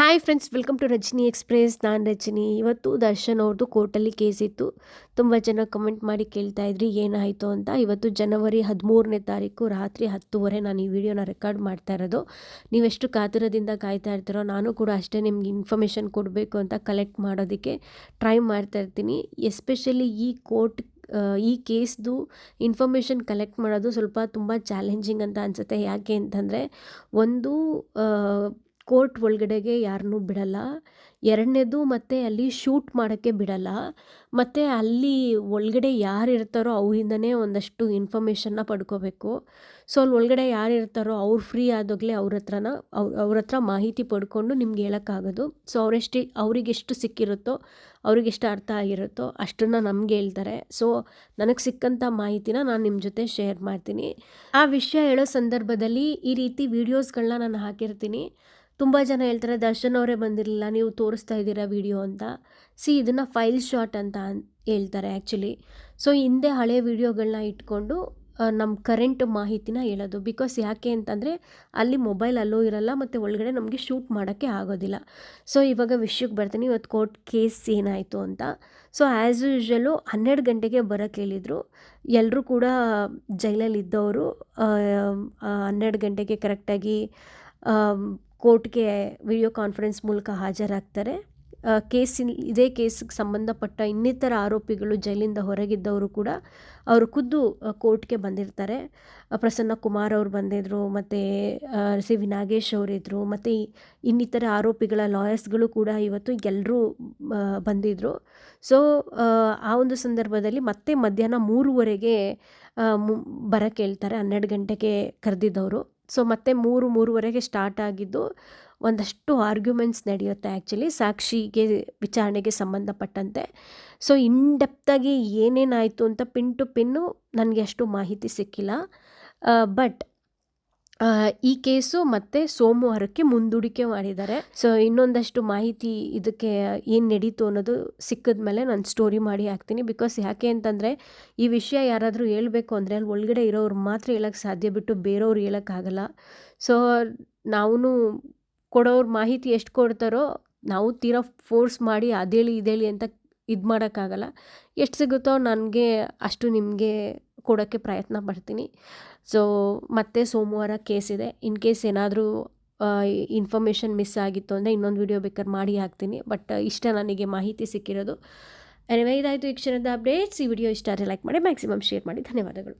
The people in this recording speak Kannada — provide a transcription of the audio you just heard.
Hi friends welcome to Rajani express ನಾನು ರಜನಿ. ಇವತ್ತು ದರ್ಶನ್ ಅವ್ರದ್ದು ಕೋರ್ಟಲ್ಲಿ ಕೇಸ್ ಇತ್ತು. ತುಂಬ ಜನ ಕಮೆಂಟ್ ಮಾಡಿ ಕೇಳ್ತಾ ಇದ್ರಿ, ಏನಾಯಿತು ಅಂತ. ಇವತ್ತು ಜನವರಿ ಹದಿಮೂರನೇ ತಾರೀಕು, ರಾತ್ರಿ ಹತ್ತುವರೆ ನಾನು ಈ ವಿಡಿಯೋನ ರೆಕಾರ್ಡ್ ಮಾಡ್ತಾ ಇರೋದು. ನೀವೆಷ್ಟು ಕಾತುರದಿಂದ ಕಾಯ್ತಾ ಇರ್ತೀರೋ, ನಾನು ಕೂಡ ಅಷ್ಟೇ ನಿಮ್ಗೆ ಇನ್ಫಾರ್ಮೇಷನ್ ಕೊಡಬೇಕು ಅಂತ ಕಲೆಕ್ಟ್ ಮಾಡೋದಕ್ಕೆ ಟ್ರೈ ಮಾಡ್ತಾ ಇರ್ತೀನಿ. ಎಸ್ಪೆಷಲಿ ಈ ಕೋರ್ಟ್ ಈ ಕೇಸ್ದು ಇನ್ಫಾರ್ಮೇಷನ್ ಕಲೆಕ್ಟ್ ಮಾಡೋದು ಸ್ವಲ್ಪ ತುಂಬ ಚಾಲೆಂಜಿಂಗ್ ಅಂತ ಅನಿಸುತ್ತೆ. ಯಾಕೆ ಅಂತಂದರೆ, ಒಂದು ಕೋರ್ಟ್ ಒಳಗಡೆಗೆ ಯಾರನ್ನೂ ಬಿಡಲ್ಲ. ಎರಡನೇದು ಮತ್ತು ಅಲ್ಲಿ ಶೂಟ್ ಮಾಡೋಕ್ಕೆ ಬಿಡಲ್ಲ. ಮತ್ತು ಅಲ್ಲಿ ಒಳಗಡೆ ಯಾರು ಇರ್ತಾರೋ ಅವರಿಂದನೇ ಒಂದಷ್ಟು ಇನ್ಫಾರ್ಮೇಷನ್ನ ಪಡ್ಕೋಬೇಕು. ಸೊ, ಅಲ್ಲಿ ಒಳಗಡೆ ಯಾರು ಇರ್ತಾರೋ ಅವ್ರು ಫ್ರೀ ಆದಾಗಲೇ ಅವ್ರ ಹತ್ರನ, ಅವ್ರ ಹತ್ರ ಮಾಹಿತಿ ಪಡ್ಕೊಂಡು ನಿಮ್ಗೆ ಹೇಳೋಕ್ಕಾಗೋದು. ಸೊ, ಅವರೆಷ್ಟು ಅವರಿಗೆಷ್ಟು ಸಿಕ್ಕಿರುತ್ತೋ ಅವ್ರಿಗೆಷ್ಟು ಅರ್ಥ ಆಗಿರುತ್ತೋ ಅಷ್ಟನ್ನು ನಮ್ಗೆ ಹೇಳ್ತಾರೆ. ಸೊ, ನನಗೆ ಸಿಕ್ಕಂಥ ಮಾಹಿತಿನ ನಾನು ನಿಮ್ಮ ಜೊತೆ ಶೇರ್ ಮಾಡ್ತೀನಿ. ಆ ವಿಷಯ ಹೇಳೋ ಸಂದರ್ಭದಲ್ಲಿ ಈ ರೀತಿ ವೀಡಿಯೋಸ್ಗಳನ್ನ ನಾನು ಹಾಕಿರ್ತೀನಿ. ತುಂಬ ಜನ ಹೇಳ್ತಾರೆ, ದರ್ಶನ್ ಅವರೇ ಬಂದಿರಲಿಲ್ಲ, ನೀವು ತೋರಿಸ್ತಾ ಇದ್ದೀರಾ ವಿಡಿಯೋ ಅಂತ. ಸಿ, ಇದನ್ನು ಫೈಲ್ ಶಾಟ್ ಅಂತ ಹೇಳ್ತಾರೆ ಆ್ಯಕ್ಚುಲಿ ಸೊ, ಹಿಂದೆ ಹಳೆ ವಿಡಿಯೋಗಳನ್ನ ಇಟ್ಕೊಂಡು ನಮ್ಮ ಕರೆಂಟ್ ಮಾಹಿತಿನ ಹೇಳೋದು. ಬಿಕಾಸ್ ಯಾಕೆ ಅಂತಂದರೆ, ಅಲ್ಲಿ ಮೊಬೈಲ್ ಅಲ್ಲೂ ಇರಲ್ಲ, ಮತ್ತು ಒಳಗಡೆ ನಮಗೆ ಶೂಟ್ ಮಾಡೋಕ್ಕೆ ಆಗೋದಿಲ್ಲ. ಸೊ, ಇವಾಗ ವಿಷಯಕ್ಕೆ ಬರ್ತೀನಿ ಇವತ್ತು ಕೋರ್ಟ್ ಕೇಸ್ ಏನಾಯಿತು ಅಂತ. ಸೊ ಆ್ಯಸ್ ಯೂಶ್ವಲು ಹನ್ನೆರಡು ಗಂಟೆಗೆ ಬರೋಕ್ಕೆ ಹೇಳಿದರು. ಎಲ್ಲರೂ ಕೂಡ ಜೈಲಲ್ಲಿ ಇದ್ದವರು ಹನ್ನೆರಡು ಗಂಟೆಗೆ ಕರೆಕ್ಟಾಗಿ ಕೋರ್ಟ್ಗೆ ವಿಡಿಯೋ ಕಾನ್ಫರೆನ್ಸ್ ಮೂಲಕ ಹಾಜರಾಗ್ತಾರೆ. ಕೇಸಿನ, ಇದೇ ಕೇಸಿಗೆ ಸಂಬಂಧಪಟ್ಟ ಇನ್ನಿತರ ಆರೋಪಿಗಳು ಜೈಲಿಂದ ಹೊರಗಿದ್ದವರು ಕೂಡ ಅವರು ಖುದ್ದು ಕೋರ್ಟ್ಗೆ ಬಂದಿರ್ತಾರೆ. ಪ್ರಸನ್ನ ಕುಮಾರ್ ಅವರು ಬಂದಿದ್ದರು ಮತ್ತು ಸಿ ವಿ ನಾಗೇಶ್ ಅವರಿದ್ದರು ಮತ್ತು ಇನ್ನಿತರ ಆರೋಪಿಗಳ ಲಾಯರ್ಸ್ಗಳು ಕೂಡ ಇವತ್ತು ಎಲ್ಲರೂ ಬಂದಿದ್ದರು ಸೊ, ಆ ಒಂದು ಸಂದರ್ಭದಲ್ಲಿ ಮತ್ತೆ ಮಧ್ಯಾಹ್ನ ಮೂರುವರೆಗೆ ಬರೋಕ್ಕೆ ಹೇಳ್ತಾರೆ ಹನ್ನೆರಡು ಗಂಟೆಗೆ ಕರೆದಿದ್ದವರು. ಸೊ ಮತ್ತೆ ಮೂರು, ಮೂರುವರೆಗೆ ಸ್ಟಾರ್ಟ್ ಆಗಿದ್ದು ಒಂದಷ್ಟು ಆರ್ಗ್ಯುಮೆಂಟ್ಸ್ ನಡೆಯುತ್ತೆ ಆ್ಯಕ್ಚುಲಿ ಸಾಕ್ಷಿಗೆ ವಿಚಾರಣೆಗೆ ಸಂಬಂಧಪಟ್ಟಂತೆ. ಸೊ ಇನ್ ಡೆಪ್ತಾಗಿ ಏನೇನಾಯಿತು ಅಂತ ಪಿನ್ ಟು ಪಿನ್ನು ನನಗೆ ಅಷ್ಟು ಮಾಹಿತಿ ಸಿಕ್ಕಿಲ್ಲ. ಬಟ್ ಈ ಕೇಸು ಮತ್ತೆ ಸೋಮವಾರಕ್ಕೆ ಮುಂದೂಡಿಕೆ ಮಾಡಿದ್ದಾರೆ. ಸೊ ಇನ್ನೊಂದಷ್ಟು ಮಾಹಿತಿ ಇದಕ್ಕೆ ಏನು ನಡೀತು ಅನ್ನೋದು ಸಿಕ್ಕಿದ ಮೇಲೆ ನಾನು ಸ್ಟೋರಿ ಮಾಡಿ ಹಾಕ್ತೀನಿ. ಬಿಕಾಸ್ ಯಾಕೆ ಅಂತಂದರೆ, ಈ ವಿಷಯ ಯಾರಾದರೂ ಹೇಳಬೇಕು ಅಂದರೆ ಅಲ್ಲಿ ಒಳಗಡೆ ಇರೋರು ಮಾತ್ರ ಹೇಳೋಕ್ಕೆ ಸಾಧ್ಯ ಬಿಟ್ಟು ಬೇರೆಯವ್ರು ಹೇಳೋಕ್ಕಾಗಲ್ಲ ಸೊ ನಾವು ಕೊಡೋರು ಮಾಹಿತಿ ಎಷ್ಟು ಕೊಡ್ತಾರೋ, ನಾವು ತೀರಾ ಫೋರ್ಸ್ ಮಾಡಿ ಅದೇಳಿ, ಇದೇಳಿ ಅಂತ ಇದು ಮಾಡೋಕ್ಕಾಗಲ್ಲ ಎಷ್ಟು ಸಿಗುತ್ತೋ ನನಗೆ ಅಷ್ಟು ನಿಮಗೆ ಕೊಡೋಕ್ಕೆ ಪ್ರಯತ್ನ ಪಡ್ತೀನಿ. ಸೊ ಮತ್ತೆ ಸೋಮವಾರ ಕೇಸ್ ಇದೆ. ಇನ್ ಕೇಸ್ ಏನಾದರೂ ಇನ್ಫಾರ್ಮೇಷನ್ ಮಿಸ್ ಆಗಿತ್ತು ಅಂದರೆ ಇನ್ನೊಂದು ವಿಡಿಯೋ ಬೇಕಾದ್ರೆ ಮಾಡಿ ಹಾಕ್ತೀನಿ. ಬಟ್ ಇಷ್ಟ ನನಗೆ ಮಾಹಿತಿ ಸಿಕ್ಕಿರೋದು. ಎನಿವೇ ಇದಾಯಿತು ಈ ಕ್ಷಣದ ಅಪ್ಡೇಟ್ಸ್ ಈ ವಿಡಿಯೋ ಇಷ್ಟ ಆದರೆ ಲೈಕ್ ಮಾಡಿ ಮ್ಯಾಕ್ಸಿಮಮ್ ಶೇರ್ ಮಾಡಿ. ಧನ್ಯವಾದಗಳು.